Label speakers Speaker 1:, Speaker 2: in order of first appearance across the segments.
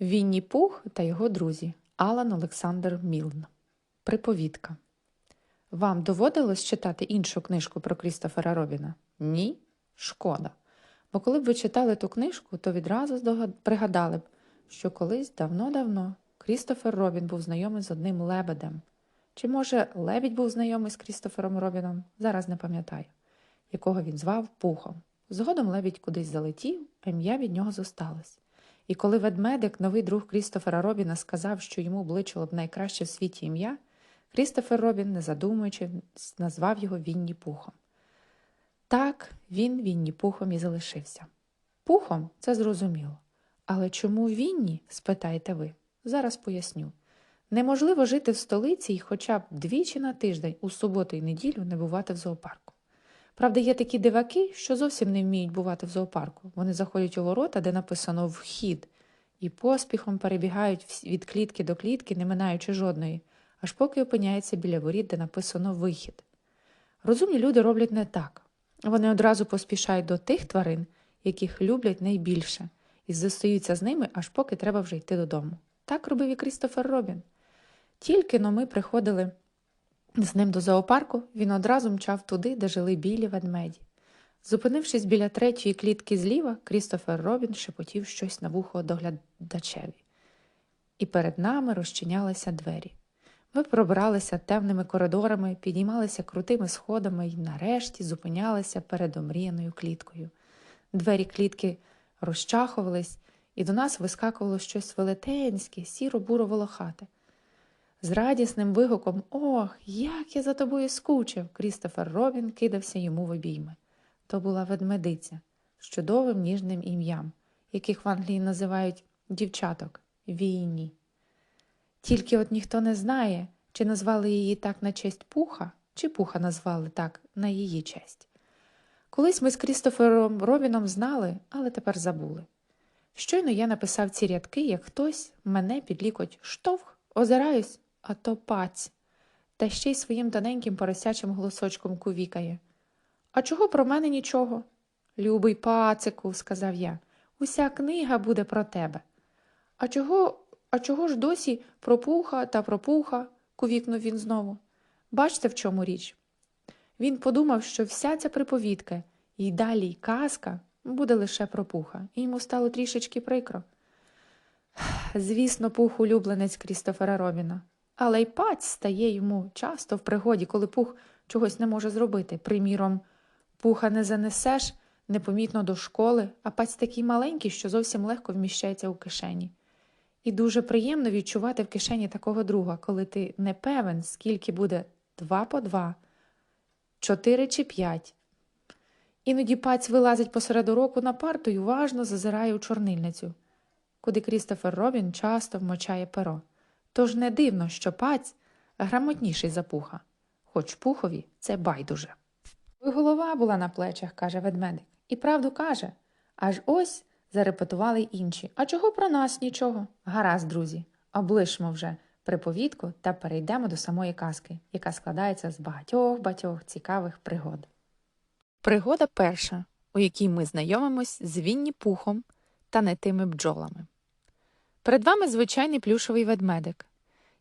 Speaker 1: Вінні Пух та його друзі Алан Олександр Мілн. Приповідка. Вам доводилось читати іншу книжку про Крістофера Робіна? Ні? Шкода. Бо коли б ви читали ту книжку, то відразу здогад- пригадали б, що колись давно-давно Крістофер Робін був знайомий з одним лебедем. Чи, може, лебідь був знайомий з Крістофером Робіном? Зараз не пам'ятаю, якого він звав Пухом. Згодом лебідь кудись залетів, а ім'я від нього зосталось. І коли ведмедик, новий друг Крістофера Робіна, сказав, що йому обличило б найкраще в світі ім'я, Крістофер Робін, не задумуючи, назвав його Вінні Пухом. Так, він Вінні Пухом і залишився. Пухом це зрозуміло. Але чому Вінні, спитаєте ви? Зараз поясню. Неможливо жити в столиці і хоча б двічі на тиждень у суботу і неділю не бувати в зоопарку. Правда, є такі диваки, що зовсім не вміють бувати в зоопарку. Вони заходять у ворота, де написано вхід, і поспіхом перебігають від клітки до клітки, не минаючи жодної, аж поки опиняються біля воріт, де написано вихід. Розумні люди роблять не так. Вони одразу поспішають до тих тварин, яких люблять найбільше, і застаються з ними, аж поки треба вже йти додому. Так робив і Крістофер Робін. Тільки но ми приходили з ним до зоопарку, він одразу мчав туди, де жили білі ведмеді. Зупинившись біля третьої клітки зліва, Крістофер Робін шепотів щось на вухо доглядачеві. І перед нами розчинялися двері. Ми пробралися темними коридорами, підіймалися крутими сходами і нарешті зупинялися перед омріяною кліткою. Двері клітки розчахувались, і до нас вискакувало щось велетенське, сіро-буро волохате. З радісним вигуком Ох, як я за тобою скучив! Крістофер Робін кидався йому в обійми. То була ведмедиця з чудовим ніжним ім'ям, яких в Англії називають дівчаток війні. Тільки от ніхто не знає, чи назвали її так на честь пуха, чи пуха назвали так на її честь. Колись ми з Крістофером Робіном знали, але тепер забули. Щойно я написав ці рядки, як хтось мене під лікоть штовх, озираюсь, а то паць, та ще й своїм тоненьким поросячим голосочком кувікає. А чого про мене нічого? Любий пацику, сказав я, уся книга буде про тебе. А чого, а чого ж досі про пуха та про пуха? кувікнув він знову. Бачте, в чому річ? Він подумав, що вся ця приповідка і далі й казка буде лише про пуха, і йому стало трішечки прикро. Звісно, пух улюбленець Крістофера Робіна, але й паць стає йому часто в пригоді, коли пух чогось не може зробити. Приміром, пуха не занесеш непомітно до школи, а паць такий маленький, що зовсім легко вміщається у кишені. І дуже приємно відчувати в кишені такого друга, коли ти не певен, скільки буде два по два, чотири чи п'ять. Іноді паць вилазить посеред уроку на парту і уважно зазирає у чорнильницю, куди Крістофер Робін часто вмочає перо. Тож не дивно, що паць грамотніший за пуха, хоч пухові це байдуже. Голова була на плечах, каже ведмедик, і правду каже. Аж ось зарепетували інші. А чого про нас нічого? Гаразд, друзі, облишмо вже приповідку та перейдемо до самої казки, яка складається з багатьох-багатьох цікавих пригод. Пригода перша, у якій ми знайомимось з Вінні Пухом та не тими бджолами. Перед вами звичайний плюшовий ведмедик.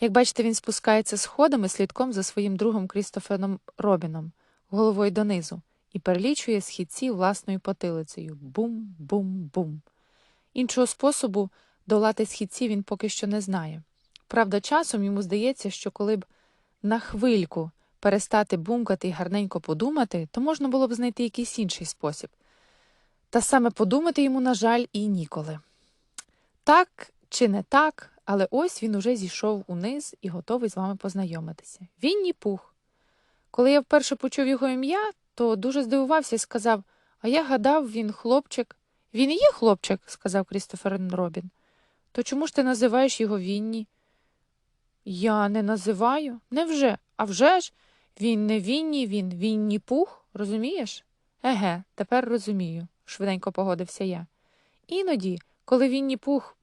Speaker 1: Як бачите, він спускається сходами слідком за своїм другом Крістофером Робіном, головою донизу, і перелічує східці власною потилицею бум-бум-бум. Іншого способу долати східці він поки що не знає. Правда, часом йому здається, що коли б на хвильку перестати бумкати і гарненько подумати, то можна було б знайти якийсь інший спосіб. Та саме подумати йому, на жаль, і ніколи. Так чи не так, але ось він уже зійшов униз і готовий з вами познайомитися. Вінні пух. Коли я вперше почув його ім'я, то дуже здивувався і сказав: А я гадав, він хлопчик. Він і є хлопчик, сказав Крістофер Робін. То чому ж ти називаєш його Вінні? Я не називаю. Невже? А вже ж? Він не Вінні, він Вінні Пух, розумієш? Еге, тепер розумію, швиденько погодився я. Іноді, коли Вінні Пух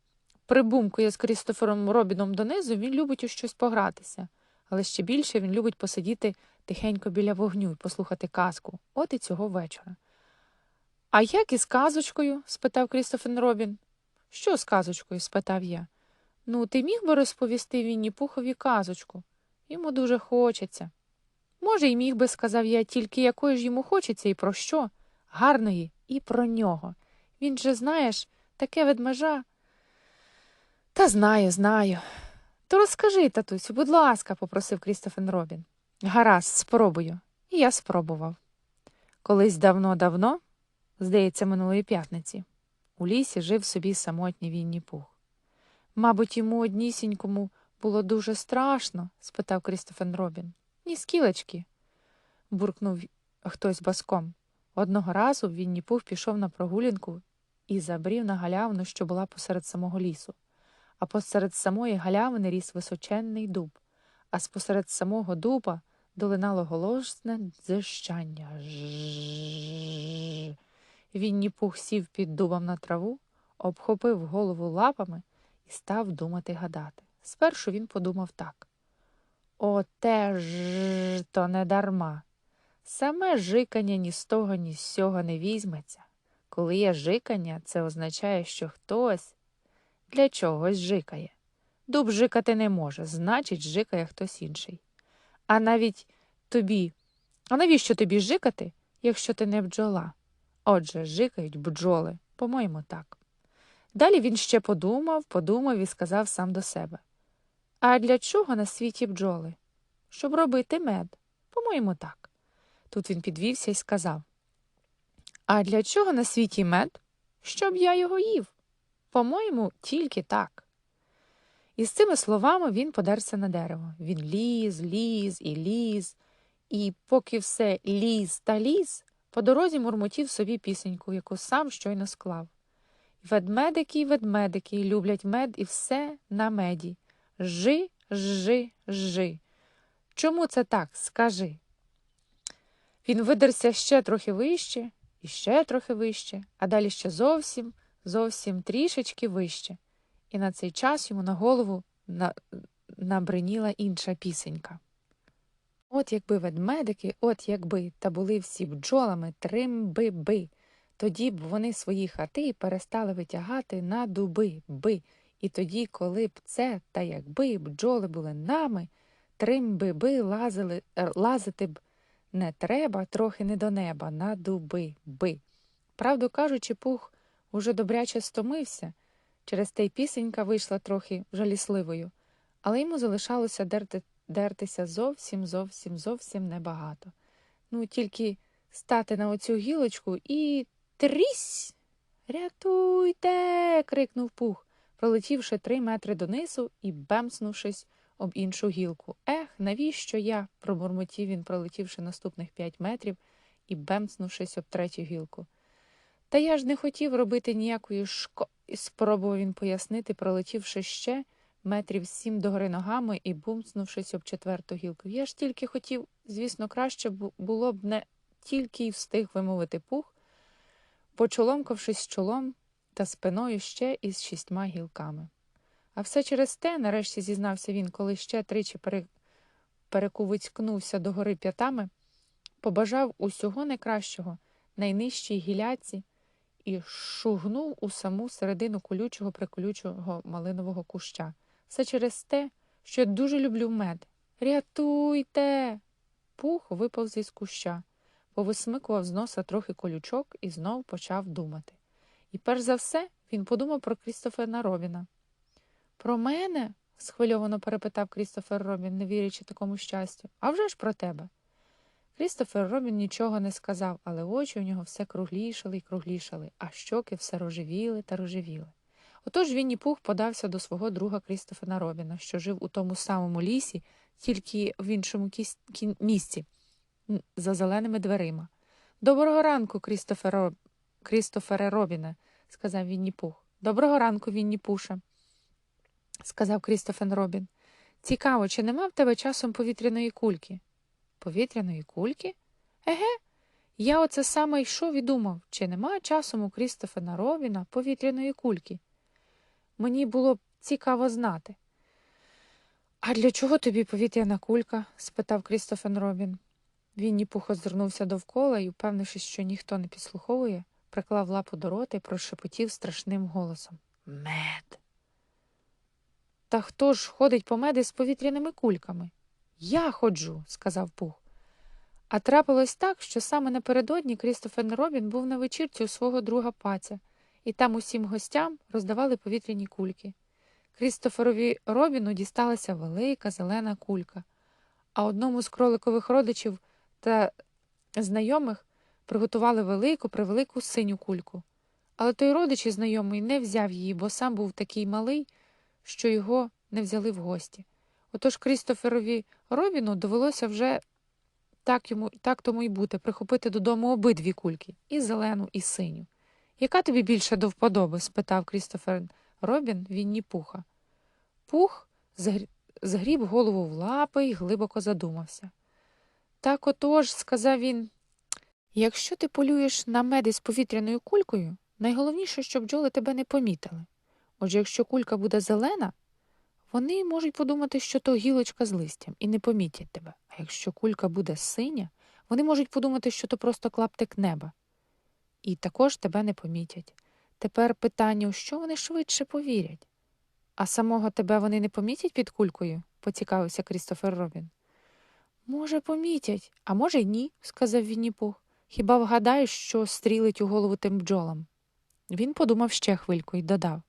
Speaker 1: прибумкує з Крістофером Робіном донизу, він любить у щось погратися, але ще більше він любить посидіти тихенько біля вогню і послухати казку, от і цього вечора. А як із казочкою? спитав Крістофер Робін. Що з казочкою? спитав я. Ну, ти міг би розповісти Вінні Пухові казочку? Йому дуже хочеться. Може, й міг би, сказав я, тільки якої ж йому хочеться і про що? Гарної і про нього. Він же, знаєш, таке ведмежа. Та знаю, знаю. То розкажи, татусю, будь ласка, попросив Крістофен Робін. Гаразд, спробую. І я спробував. Колись давно-давно, здається, минулої п'ятниці, у лісі жив собі самотній Вінні Пух. Мабуть, йому однісінькому було дуже страшно? спитав Крістофен Робін. Ні скілечки, буркнув хтось баском. Одного разу Вінні Пух пішов на прогулянку і забрів на галявину, що була посеред самого лісу. А посеред самої галявини ріс височенний дуб, а спосеред самого дуба долинало голосне дзищання. Вінні Пух сів під дубом на траву, обхопив голову лапами і став думати гадати. Спершу він подумав так. Оте ж то не дарма. Саме жикання ні з того, ні з сього не візьметься. Коли є жикання, це означає, що хтось для чогось жикає. Дуб жикати не може, значить, жикає хтось інший. А навіть тобі. А навіщо тобі жикати, якщо ти не бджола? Отже, жикають бджоли, по-моєму, так. Далі він ще подумав, подумав і сказав сам до себе. А для чого на світі бджоли? Щоб робити мед. По-моєму, так. Тут він підвівся і сказав А для чого на світі мед? Щоб я його їв. По-моєму, тільки так. І з цими словами він подерся на дерево. Він ліз, ліз і ліз, і поки все ліз та ліз, по дорозі мурмотів собі пісеньку, яку сам щойно склав. Ведмедики й ведмедики люблять мед і все на меді. Жи, жи, жи. Чому це так? Скажи. Він видерся ще трохи вище, і ще трохи вище, а далі ще зовсім, зовсім трішечки вище. І на цей час йому на голову на... набриніла інша пісенька. От якби ведмедики, от якби, та були всі бджолами трим-би-би, тоді б вони свої хати перестали витягати на дуби би. І тоді, коли б це та якби бджоли були нами, трим-би-би лазили, е, лазити б не треба трохи не до неба, на дуби би. Правду кажучи, пух уже добряче стомився. Через те й пісенька вийшла трохи жалісливою, але йому залишалося дерти, дертися зовсім, зовсім, зовсім небагато. Ну, тільки стати на оцю гілочку і трісь. Рятуйте. крикнув пух, пролетівши три метри донизу і бемснувшись об іншу гілку. Ех, навіщо я? пробурмотів він, пролетівши наступних п'ять метрів і бемснувшись об третю гілку. Та я ж не хотів робити ніякої шко. спробував він пояснити, пролетівши ще метрів сім догори ногами і бумцнувшись об четверту гілку. Я ж тільки хотів, звісно, краще було б не тільки й встиг вимовити пух, почоломкавшись чолом та спиною ще із шістьма гілками. А все через те, нарешті зізнався він, коли ще тричі пере... перекувицькнувся догори п'ятами, побажав усього найкращого, найнижчій гіляці і шугнув у саму середину колючого приколючого малинового куща. Все через те, що я дуже люблю мед. Рятуйте. Пух виповз із куща, повисмикував з носа трохи колючок і знов почав думати. І перш за все він подумав про Крістофера Робіна. Про мене? схвильовано перепитав Крістофер Робін, не вірячи такому щастю. «А вже ж про тебе. Крістофер Робін нічого не сказав, але очі у нього все круглішали й круглішали, а щоки все рожевіли та рожевіли. Отож Вінні Пух подався до свого друга Крістофера Робіна, що жив у тому самому лісі, тільки в іншому місці, за зеленими дверима. Доброго ранку. Крістофере Робіне, сказав Вінні Пух. Доброго ранку, Вінні Пуше сказав Крістофен Робін. Цікаво, чи нема в тебе часом повітряної кульки? Повітряної кульки? Еге, я оце саме йшов і думав, чи нема часом у Крістофена Робіна повітряної кульки. Мені було б цікаво знати. А для чого тобі повітряна кулька? спитав Крістофен Робін. Він ніпухо звернувся довкола і, впевнившись, що ніхто не підслуховує, приклав лапу до рота і прошепотів страшним голосом. Мед. Та хто ж ходить по меди з повітряними кульками? Я ходжу, сказав Пух. А трапилось так, що саме напередодні Крістофер Робін був на вечірці у свого друга паця, і там усім гостям роздавали повітряні кульки. Крістоферові Робіну дісталася велика зелена кулька, а одному з кроликових родичів та знайомих приготували велику превелику синю кульку. Але той родич і знайомий не взяв її, бо сам був такий малий, що його не взяли в гості. Отож Крістоферові Робіну довелося вже так йому, так тому й бути, прихопити додому обидві кульки і зелену, і синю. Яка тобі більше до вподоби? спитав Крістофер Робін Вінні Пуха. Пух згріб голову в лапи й глибоко задумався. Так отож, сказав він, якщо ти полюєш на меди з повітряною кулькою, найголовніше, щоб бджоли тебе не помітили. Отже, якщо кулька буде зелена, вони можуть подумати, що то гілочка з листям, і не помітять тебе. А якщо кулька буде синя, вони можуть подумати, що то просто клаптик неба. І також тебе не помітять. Тепер питання, у що вони швидше повірять? А самого тебе вони не помітять під кулькою? поцікавився Крістофер Робін. Може, помітять, а може, й ні, сказав Вінніпух. Хіба вгадаєш, що стрілить у голову тим бджолам? Він подумав ще хвильку і додав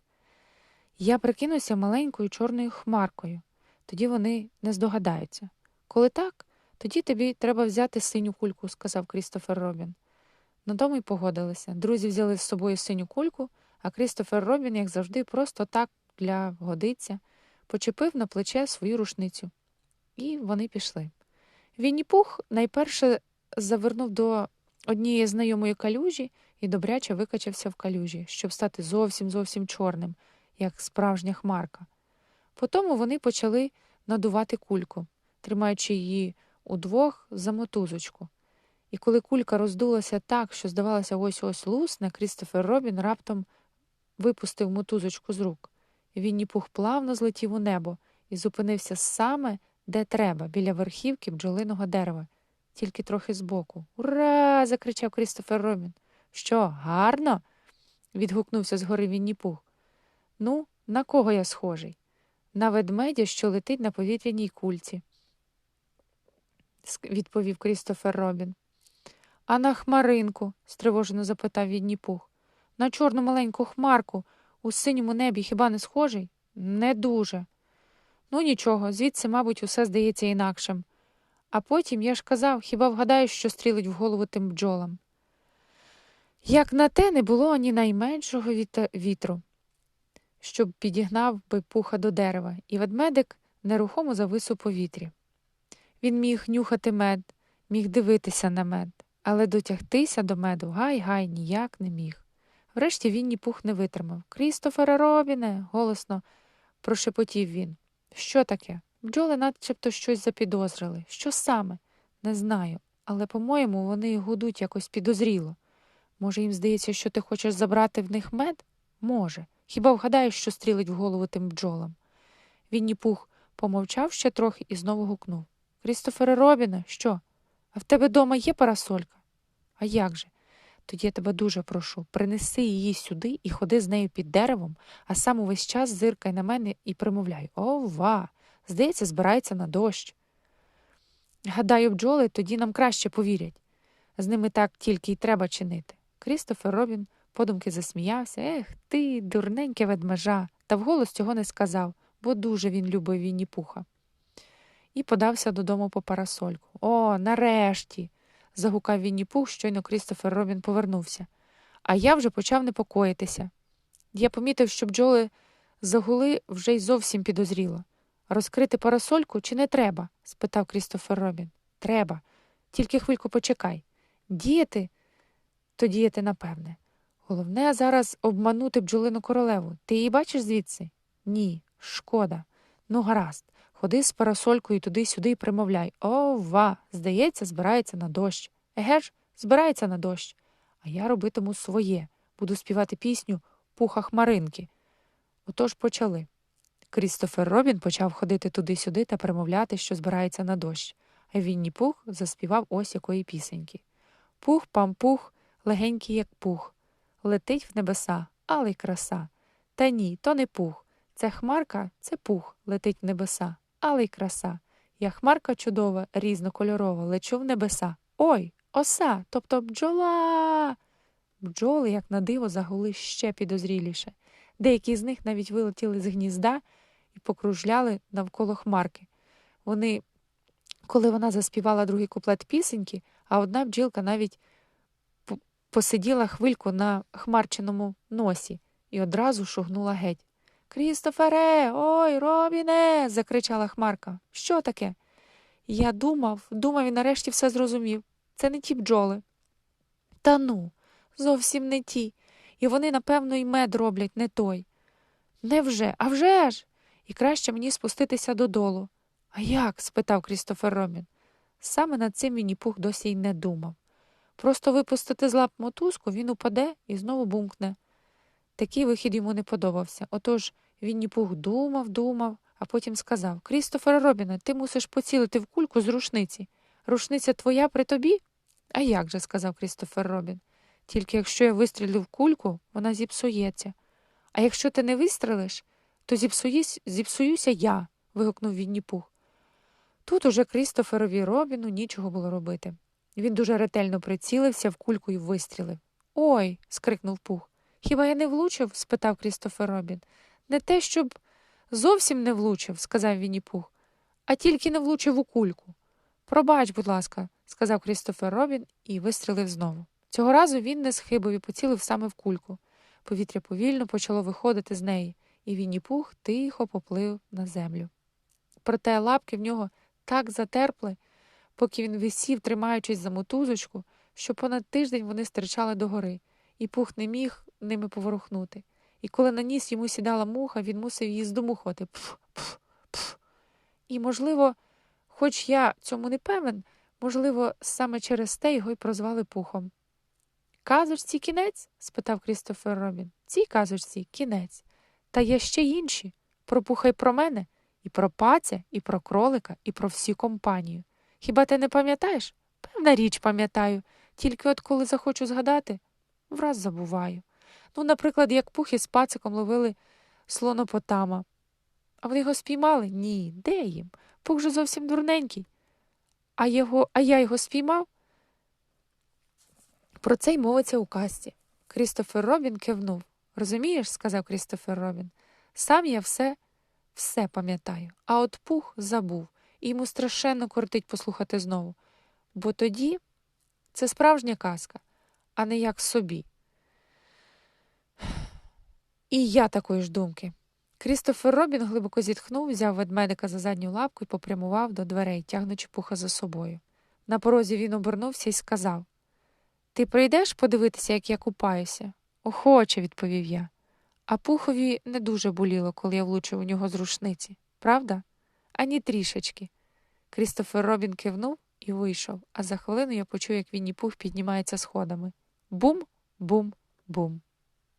Speaker 1: Я прикинуся маленькою чорною хмаркою, тоді вони не здогадаються. Коли так, тоді тобі треба взяти синю кульку, сказав Крістофер Робін. На тому й погодилися. Друзі взяли з собою синю кульку, а Крістофер Робін, як завжди, просто так для годиться, почепив на плече свою рушницю. І вони пішли. Вінні-Пух найперше завернув до однієї знайомої калюжі і добряче викачався в калюжі, щоб стати зовсім зовсім чорним, як справжня хмарка. Потому вони почали надувати кульку, тримаючи її удвох за мотузочку. І коли кулька роздулася так, що, здавалося, ось ось лусне, Крістофер Робін раптом випустив мотузочку з рук. Вінні пух плавно злетів у небо і зупинився саме, де треба, біля верхівки бджолиного дерева, тільки трохи збоку. Ура! закричав Крістофер Робін. Що, гарно? відгукнувся згори Вінні пух. Ну, на кого я схожий? На ведмедя, що летить на повітряній кульці, відповів Крістофер Робін. А на хмаринку? стривожено запитав Відні пух. На чорну маленьку хмарку у синьому небі хіба не схожий? Не дуже. Ну нічого, звідси, мабуть, усе здається інакшим. А потім, я ж казав, хіба вгадаєш, що стрілить в голову тим бджолам? Як на те не було ні найменшого вітру, щоб підігнав би пуха до дерева, і ведмедик нерухомо завис у повітрі. Він міг нюхати мед, міг дивитися на мед, але дотягтися до меду гай-гай ніяк не міг. Врешті Вінні пух не витримав. Крістофере Робіне, голосно прошепотів він. Що таке? Бджоли начебто щось запідозрили. Що саме? Не знаю, але, по-моєму, вони гудуть якось підозріло. Може, їм здається, що ти хочеш забрати в них мед? Може. Хіба вгадаєш, що стрілить в голову тим бджолам? Вінні пух помовчав ще трохи і знову гукнув. Крістофере Робіне, що? А в тебе дома є парасолька? А як же? Тоді я тебе дуже прошу, принеси її сюди і ходи з нею під деревом, а сам увесь час зиркай на мене і примовляй Ова! Здається, збирається на дощ. Гадаю, бджоли тоді нам краще повірять. З ними так тільки й треба чинити. Крістофер Робін подумки засміявся. Ех, ти, дурненьке ведмежа, та вголос цього не сказав, бо дуже він любив Вінні пуха. І подався додому по парасольку. О, нарешті. загукав Вінні Пух, щойно Крістофер Робін повернувся. А я вже почав непокоїтися. Я помітив, що бджоли загули вже й зовсім підозріло. Розкрити парасольку чи не треба? спитав Крістофер Робін. Треба. Тільки хвильку почекай. Діяти то діяти напевне. Головне зараз обманути бджолину королеву. Ти її бачиш звідси? Ні, шкода. Ну, гаразд. Ходи з парасолькою туди-сюди і примовляй Ова, здається, збирається на дощ. Еге ж, збирається на дощ. А я робитиму своє, буду співати пісню Пуха Хмаринки. Отож почали. Крістофер Робін почав ходити туди-сюди та примовляти, що збирається на дощ, а Вінні Пух заспівав ось якої пісеньки. Пух пампух, легенький, як пух, летить в небеса, але й краса. Та ні, то не пух. Це хмарка, це пух, летить в небеса, але й краса. Я хмарка чудова, різнокольорова, лечу в небеса. Ой, оса, тобто бджола. Бджоли, як на диво, загули ще підозріліше. Деякі з них навіть вилетіли з гнізда і покружляли навколо хмарки. Вони, коли вона заспівала другий куплет пісеньки, а одна бджілка навіть посиділа хвильку на хмарчиному носі і одразу шугнула геть. Крістофере, ой, Робіне. закричала Хмарка. Що таке? Я думав, думав і нарешті все зрозумів. Це не ті бджоли. Та ну, зовсім не ті. І вони, напевно, і мед роблять не той. Невже? А вже ж? І краще мені спуститися додолу. А як? спитав Крістофер Робін. Саме над цим Вінні Пух досі й не думав. Просто випустити з лап мотузку, він упаде і знову бумкне. Такий вихід йому не подобався. Отож Вінні Пух думав, думав, а потім сказав Крістофер Робіне, ти мусиш поцілити в кульку з рушниці. Рушниця твоя при тобі? А як же, сказав Крістофер Робін. Тільки якщо я вистрілю в кульку, вона зіпсується. А якщо ти не вистрелиш, то зіпсуюсь, зіпсуюся я. вигукнув Вінні Пух. Тут уже Крістоферові Робіну нічого було робити. Він дуже ретельно прицілився в кульку і вистрілив. Ой. скрикнув Пух. Хіба я не влучив? спитав Крістофер Робін. Не те, щоб зовсім не влучив, сказав Вінні Пух, а тільки не влучив у кульку. Пробач, будь ласка, сказав Крістофер Робін і вистрілив знову. Цього разу він не схибив і поцілив саме в кульку. Повітря повільно почало виходити з неї, і Вінні Пух тихо поплив на землю. Проте лапки в нього так затерпли, поки він висів, тримаючись за мотузочку, що понад тиждень вони стирчали догори, і пух не міг ними поворухнути. І коли на ніс йому сідала муха, він мусив її здумухати. Пф, пф, пф. І, можливо, хоч я цьому не певен, можливо, саме через те його й прозвали пухом. Казочці кінець? спитав Крістофер Робін. Цій казочці кінець. Та є ще інші. Про пуха й про мене, і про паця, і про кролика, і про всю компанію. Хіба ти не пам'ятаєш? Певна річ пам'ятаю, тільки от коли захочу згадати, враз забуваю. Ну, наприклад, як пух із пациком ловили слонопотама. А вони його спіймали? Ні, де їм? Пух же зовсім дурненький. А, його, а я його спіймав? Про це й мовиться у казці. Крістофер Робін кивнув. Розумієш, сказав Крістофер Робін, сам я все, все пам'ятаю, а от пух забув, і йому страшенно кортить послухати знову. Бо тоді це справжня казка, а не як собі. І я такої ж думки. Крістофер Робін глибоко зітхнув, взяв ведмедика за задню лапку і попрямував до дверей, тягнучи пуха за собою. На порозі він обернувся і сказав Ти прийдеш подивитися, як я купаюся? Охоче, відповів я. А пухові не дуже боліло, коли я влучив у нього з рушниці, правда? Ані трішечки. Крістофер Робін кивнув і вийшов, а за хвилину я почув, як Вінні Пух піднімається сходами. Бум, бум, бум.